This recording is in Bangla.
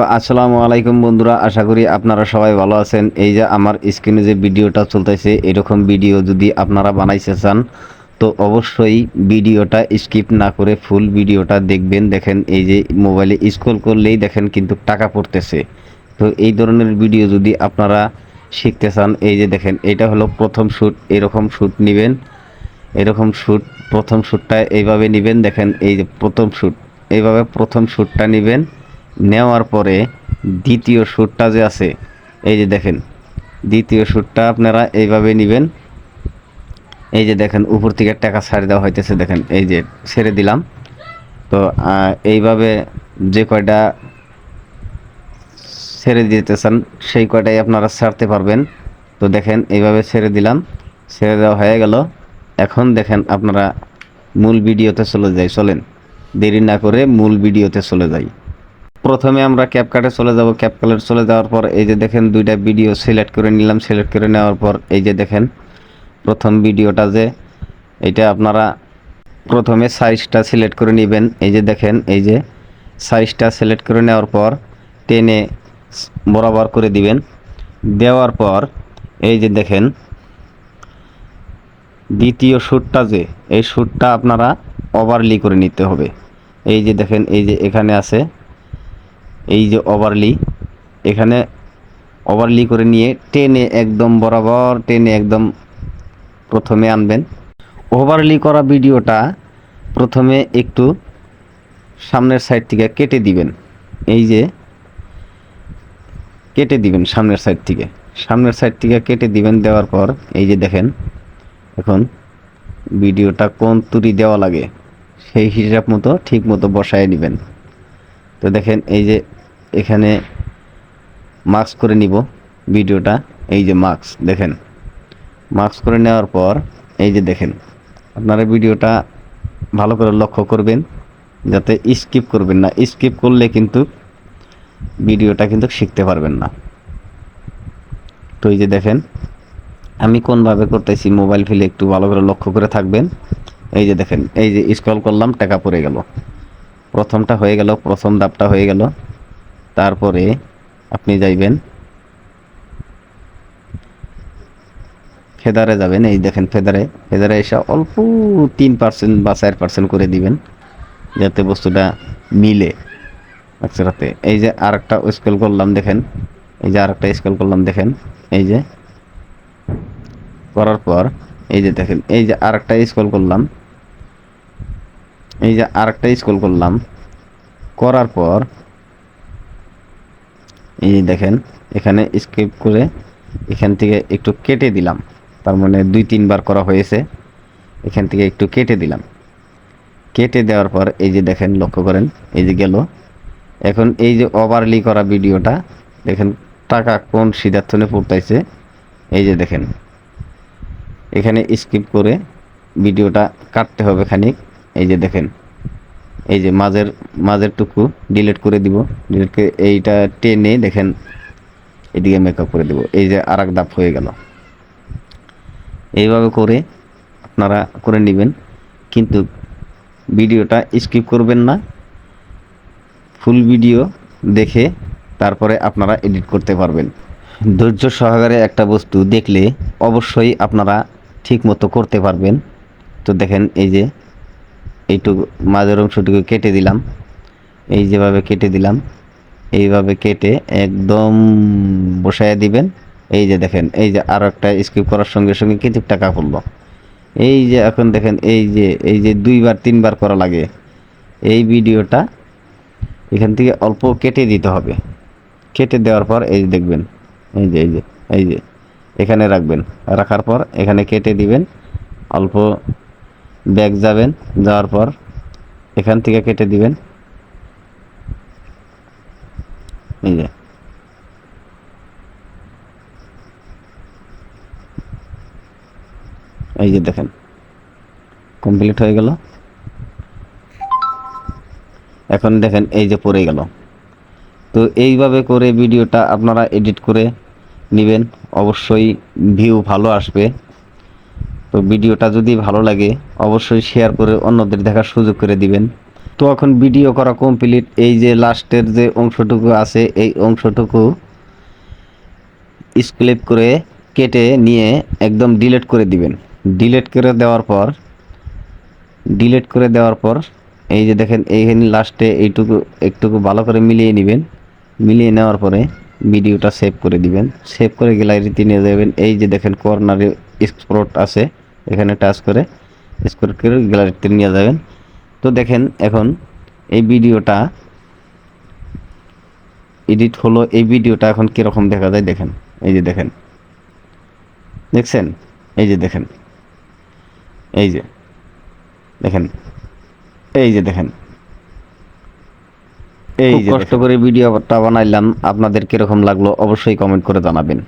তো আসসালামু আলাইকুম বন্ধুরা, আশা করি আপনারা সবাই ভালো আছেন। এই যে আমার স্ক্রিনে যে ভিডিওটা চলতেছে, এরকম ভিডিও যদি আপনারা বানাইতে চান, তো অবশ্যই ভিডিওটা স্কিপ না করে ফুল ভিডিওটা দেখবেন। দেখেন, এই যে মোবাইলে স্ক্রল করলেই দেখেন কিন্তু টাকা পড়তেছে। তো এই ধরনের ভিডিও যদি আপনারা শিখতে চান, এই যে দেখেন, এটা হলো প্রথম শ্যুট এরকম শ্যুট নেবেন। এরকম শ্যুট প্রথম শ্যুটটা এইভাবে নেবেন। দেখেন, এই যে প্রথম শ্যুট এইভাবে প্রথম শ্যুটটা নেবেন। নেওয়ার পরে দ্বিতীয় সুরটা যে আছে, এই যে দেখেন, দ্বিতীয় সুরটা আপনারা এইভাবে নেবেন। এই যে দেখেন, উপর থেকে টাকা ছাড় দেওয়া হইতেছে, দেখেন, এই যে ছেড়ে দিলাম। তো এইভাবে যে কয়টা ছেড়ে দিতে চান সেই কয়টাই আপনারা ছাড়তে পারবেন। তো দেখেন, এইভাবে ছেড়ে দিলাম, ছেড়ে দেওয়া হয়ে গেল। এখন দেখেন, আপনারা মূল ভিডিওতে চলে যাই, চলেন। দেরি না করে মূল ভিডিওতে চলে যাই। প্রথমে আমরা ক্যাপকাটে চলে যাব। ক্যাপকাটে চলে যাওয়ার পর এই যে দেখেন দুইটা ভিডিও সিলেক্ট করে নিলাম। সিলেক্ট করে নেওয়ার পর এই যে দেখেন প্রথম ভিডিওটা যে এটা আপনারা প্রথমে সাইজটা সিলেক্ট করে নেবেন। এই যে দেখেন, এই যে সাইজটা সিলেক্ট করে নেওয়ার পর টেনে বরাবর করে দিবেন। দেওয়ার পর এই যে দেখেন দ্বিতীয় শ্যুটটা যে, এই শ্যুটটা আপনারা ওভারলি করে নিতে হবে। এই যে দেখেন, এই যে এখানে আছে এই যে ওভারলি এখানে ওভারলি করে নিয়ে টেনে একদম বরাবর টেনে একদম প্রথমে আনবেন। ওভারলি করা ভিডিওটা প্রথমে একটু সামনের সাইড থেকে কেটে দিবেন। এই যে কেটে দিবেন সামনের সাইড থেকে। সামনের সাইড থেকে কেটে দিবেন, দেওয়ার পর এই যে দেখেন, এখন ভিডিওটা কোন তুরি দেওয়া লাগে সেই হিসাব মতো ঠিক মতো বসায় নেবেন। তো দেখেন এই যে এখানে মাস্ক করে নিব ভিডিওটা, এই যে মাস্ক দেখেন। মাস্ক করে নেওয়ার পর, এই যে দেখেন, আপনারা ভিডিওটা ভালো করে লক্ষ্য করবেন, যাতে স্কিপ করবেন না। স্কিপ করলে কিন্তু ভিডিওটা কিন্তু শিখতে পারবেন না। তো এই যে দেখেন, আমি কোনভাবে করতেছি মোবাইল ফেলে একটু ভালো করে লক্ষ্য করে থাকবেন। এই যে দেখেন, এই যে স্ক্রল করলাম, টাকা পড়ে গেল। প্রথমটা হয়ে গেল, প্রথম দাপটা হয়ে গেল। তারপরে আপনি যাইবেন। ফেদারে যাবেন, এই দেখেন ফেদারে। ফেদারে এসে অল্প তিন পার্সেন্ট বা চার পার্সেন্ট করে দিবেন, যাতে বস্তুটা মিলে। একসাথে এই যে আর একটা স্কেল করলাম, দেখেন। এই যে আর একটা স্কেল করলাম, দেখেন। এই যে করার পর, এই যে দেখেন, এই যে আর একটা স্কেল করলাম। এই যে আর একটা স্কেল করলাম। করার পর এই দেখেন, এখানে স্কিপ করে এখান থেকে একটু কেটে দিলাম। তার মানে দুই, তিনবার করা হয়েছে। এখান থেকে একটু কেটে দিলাম। কেটে দেওয়ার পর এই যে দেখেন, লক্ষ্য করেন, এই যে গেল। এখন এই যে ওভারলি করা ভিডিওটা, দেখেন, টাকা কোন সিদ্ধার্থনে পড়তাইছে এই যে দেখেন, এখানে স্কিপ করে ভিডিওটা কাটতে হবে খানিক। এই যে দেখেন এই যে মাঝের মাঝের টুকু ডিলিট করে দিব। ডিলিট করে এইটা টেনে দেখেন, এদিকে মেকআপ করে দেব। এই যে আর এক দাপ হয়ে গেল। এইভাবে করে আপনারা করে নেবেন। কিন্তু ভিডিওটা স্কিপ করবেন না। ফুল ভিডিও দেখে তারপরে আপনারা এডিট করতে পারবেন। ধৈর্য সহকারে একটা বস্তু দেখলে অবশ্যই আপনারা ঠিক মতো করতে পারবেন। তো দেখেন এই যে এইটুকু মাঝের অংশটুকু কেটে দিলাম। এই যেভাবে কেটে দিলাম, এইভাবে কেটে একদম বসায় দিবেন। এই যে দেখেন, এই যে আরও একটা স্কিপ করার সঙ্গে সঙ্গে কিছু টাকা পড়ল। এই যে এখন দেখেন, এই যে এই যে দুইবার, তিনবার করা লাগে। এই ভিডিওটা এখান থেকে অল্প কেটে দিতে হবে। কেটে দেওয়ার পর এই দেখবেন, এই যে এই যে এই যে, এখানে রাখবেন। রাখার পর এখানে কেটে দিবেন। অল্প ব্যাগ যাবেন, যাওয়ার পর এখান থেকে কেটে দিবেন। এই যে। এই যে দেখেন কমপ্লিট হয়ে গেল। এখন দেখেন এই যে পড়ে গেল। তো এইভাবে করে ভিডিওটা আপনারা এডিট করে নেবেন। অবশ্যই ভিউ ভালো আসবে। তো ভিডিওটা যদি ভালো লাগে, অবশ্যই শেয়ার করে অন্যদের দেখার সুযোগ করে দিবেন। তো এখন ভিডিও করা কমপ্লিট এই যে লাস্টের যে অংশটুকু আছে, এই অংশটুকু স্ক্লেপ করে কেটে নিয়ে একদম ডিলেট করে দিবেন। ডিলেট করে দেওয়ার পর ডিলেট করে দেওয়ার পর, এই যে দেখেন, এইখানে লাস্টে এইটুকু, একটুকু ভালো করে মিলিয়ে নেবেন। মিলিয়ে নেওয়ার পরে ভিডিওটা সেভ করে দিবেন। সেভ করে গ্যালারিতে নিয়ে যাবেন। এই যে দেখেন কর্নারে এক্সপোর্ট আছে। এখানে টাচ করে এক্সপোর্ট করে গ্যালারিতে নিয়ে যাবেন। তো দেখেন এখন এই ভিডিওটা এডিট হলো এই ভিডিওটা এখন কীরকম দেখা যায় দেখেন। এই যে দেখেন। দেখছেন? এই যে দেখেন। এই যে দেখেন। এই যে দেখেন। এই যে কষ্ট করে ভিডিওটা বানাইলাম। আপনাদের কীরকম লাগল অবশ্যই কমেন্ট করে জানাবেন।